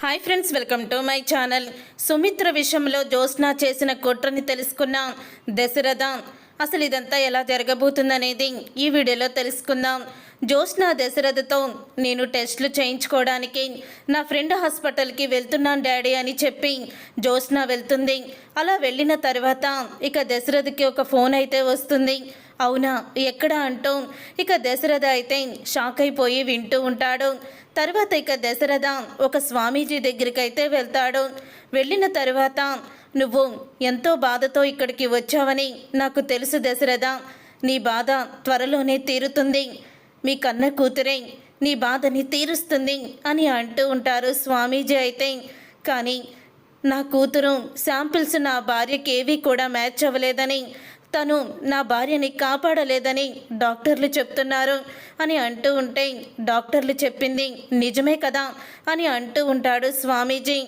Hi friends welcome to my channel Sumitra విషయంలో జ్యోత్స్న చేసిన కుట్రని తెలుసుకున్న. దశరథ అసలు ఇదంతా ఎలా జరగబోతుందనేది ఈ వీడియోలో తెలుసుకుందాం. జ్యోత్స్న దశరథతో నేను టెస్టులు చేయించుకోవడానికి నా ఫ్రెండ్ హాస్పిటల్కి వెళ్తున్నాను డాడీ అని చెప్పి జ్యోత్స్న వెళ్తుంది. అలా వెళ్ళిన తర్వాత ఇక దశరథకి ఒక ఫోన్ అయితే వస్తుంది. అవునా? ఎక్కడ అంటూ ఇక దశరథ అయితే షాక్ అయిపోయి వింటూ ఉంటాడు. తర్వాత ఇక దశరథ ఒక స్వామీజీ దగ్గరికి అయితే వెళ్తాడు. వెళ్ళిన తర్వాత నువ్వు ఎంతో బాధతో ఇక్కడికి వచ్చావని నాకు తెలుసు దశరథ. నీ బాధ త్వరలోనే తీరుతుంది. మీ కన్న కూతురే నీ బాధని తీరుస్తుంది అని అంటూ ఉంటారు స్వామీజీ అయితే. కానీ నా కూతురు శాంపిల్స్ నా భార్యకి ఏవి కూడా మ్యాచ్ అవ్వలేదని తను నా భార్యని కాపాడలేదని డాక్టర్లు చెప్తున్నారు అని అంటూ ఉంటే డాక్టర్లు చెప్పింది నిజమే కదా అని అంటూ ఉంటాడు స్వామీజీ.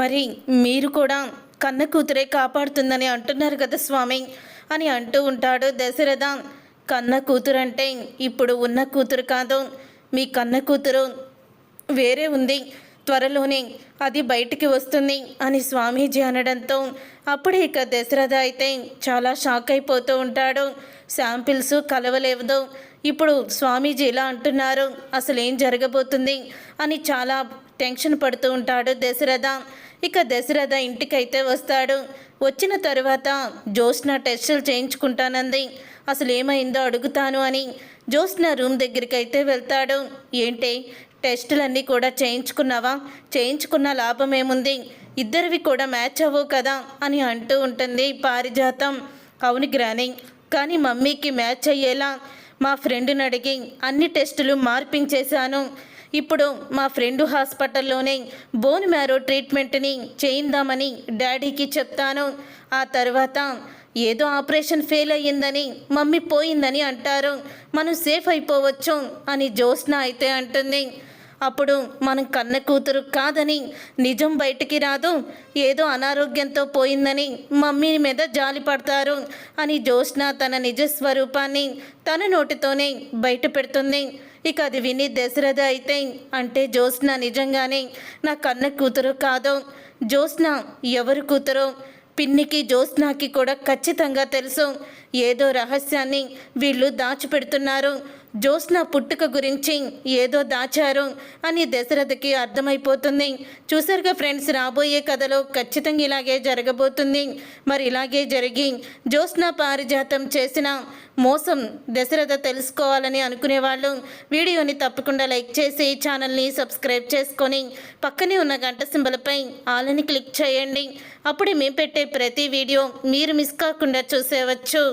మరి మీరు కూడా కన్న కూతురే కాపాడుతుందని అంటున్నారు కదా స్వామి అని అంటూ ఉంటాడు దశరథ. కన్న కూతురు అంటే ఇప్పుడు ఉన్న కూతురు కాదు మీ కన్న కూతురు వేరే ఉంది. త్వరలోనే అది బయటికి వస్తుంది అని స్వామీజీ అనడంతో అప్పుడే ఇక దశరథ అయితే చాలా షాక్ అయిపోతూ ఉంటాడు. శాంపిల్స్ కలవలేవదు ఇప్పుడు స్వామీజీ ఇలా అంటున్నారు అసలు ఏం జరగబోతుంది అని చాలా టెన్షన్ పడుతూ ఉంటాడు దశరథ. ఇక దశరథ ఇంటికైతే వస్తాడు. వచ్చిన తర్వాత జ్యోత్స్న టెస్టులు చేయించుకుంటానంది. అసలు ఏమైందో అడుగుతాను అని జ్యోత్స్న రూమ్ దగ్గరికి అయితే వెళ్తాడు. ఏంటి టెస్టులన్నీ కూడా చేయించుకున్నావా? చేయించుకున్న లాభం ఏముంది ఇద్దరివి కూడా మ్యాచ్ అవ్వవు కదా? అని అంటూ ఉంటుంది పారిజాతం. అవును గ్రాని కానీ మమ్మీకి మ్యాచ్ అయ్యేలా మా ఫ్రెండ్ని అడిగి అన్ని టెస్టులు మార్పించేశాను. ఇప్పుడు మా ఫ్రెండ్ హాస్పిటల్లోనే బోన్ మ్యారో ట్రీట్మెంట్ని చేయిందామని డాడీకి చెప్తాను. ఆ తర్వాత ఏదో ఆపరేషన్ ఫెయిల్ అయ్యిందని మమ్మీ పోయిందని అంటారు. మనం సేఫ్ అయిపోవచ్చు అని జ్యోత్స్న అయితే అంటుంది. అప్పుడు మనం కన్న కూతురు కాదని నిజం బయటికి రాదు ఏదో అనారోగ్యంతో పోయిందని మమ్మీ మీద జాలి పడతారు అని జ్యోత్స్న తన నిజ స్వరూపాన్ని తన నోటితోనే బయట పెడుతుంది. ఇక అది విని దశరథ అయితే అంటే జ్యోత్స్న నిజంగానే నా కన్న కూతురు కాదు. జ్యోత్స్న ఎవరు కూతురు? పిన్నికి జ్యోత్స్నాకి కూడా ఖచ్చితంగా తెలుసు. ఏదో రహస్యాన్ని వీళ్ళు దాచిపెడుతున్నారు. జోస్న పుట్టుక గురించి ఏదో దాచారు అని దశరథకి అర్థమైపోతుంది. చూసారుగా ఫ్రెండ్స్ రాబోయే కథలో ఖచ్చితంగా ఇలాగే జరగబోతుంది. మరి ఇలాగే జరిగి జోస్న పారిజాతం చేసిన మోసం దశరథ తెలుసుకోవాలని అనుకునే వాళ్ళు వీడియోని తప్పకుండా లైక్ చేసి ఛానల్ని సబ్స్క్రైబ్ చేసుకొని పక్కనే ఉన్న గంట సింబలపై ఆలని క్లిక్ చేయండి. అప్పుడే మేము పెట్టే ప్రతి వీడియో మీరు మిస్ కాకుండా చూసేవచ్చు.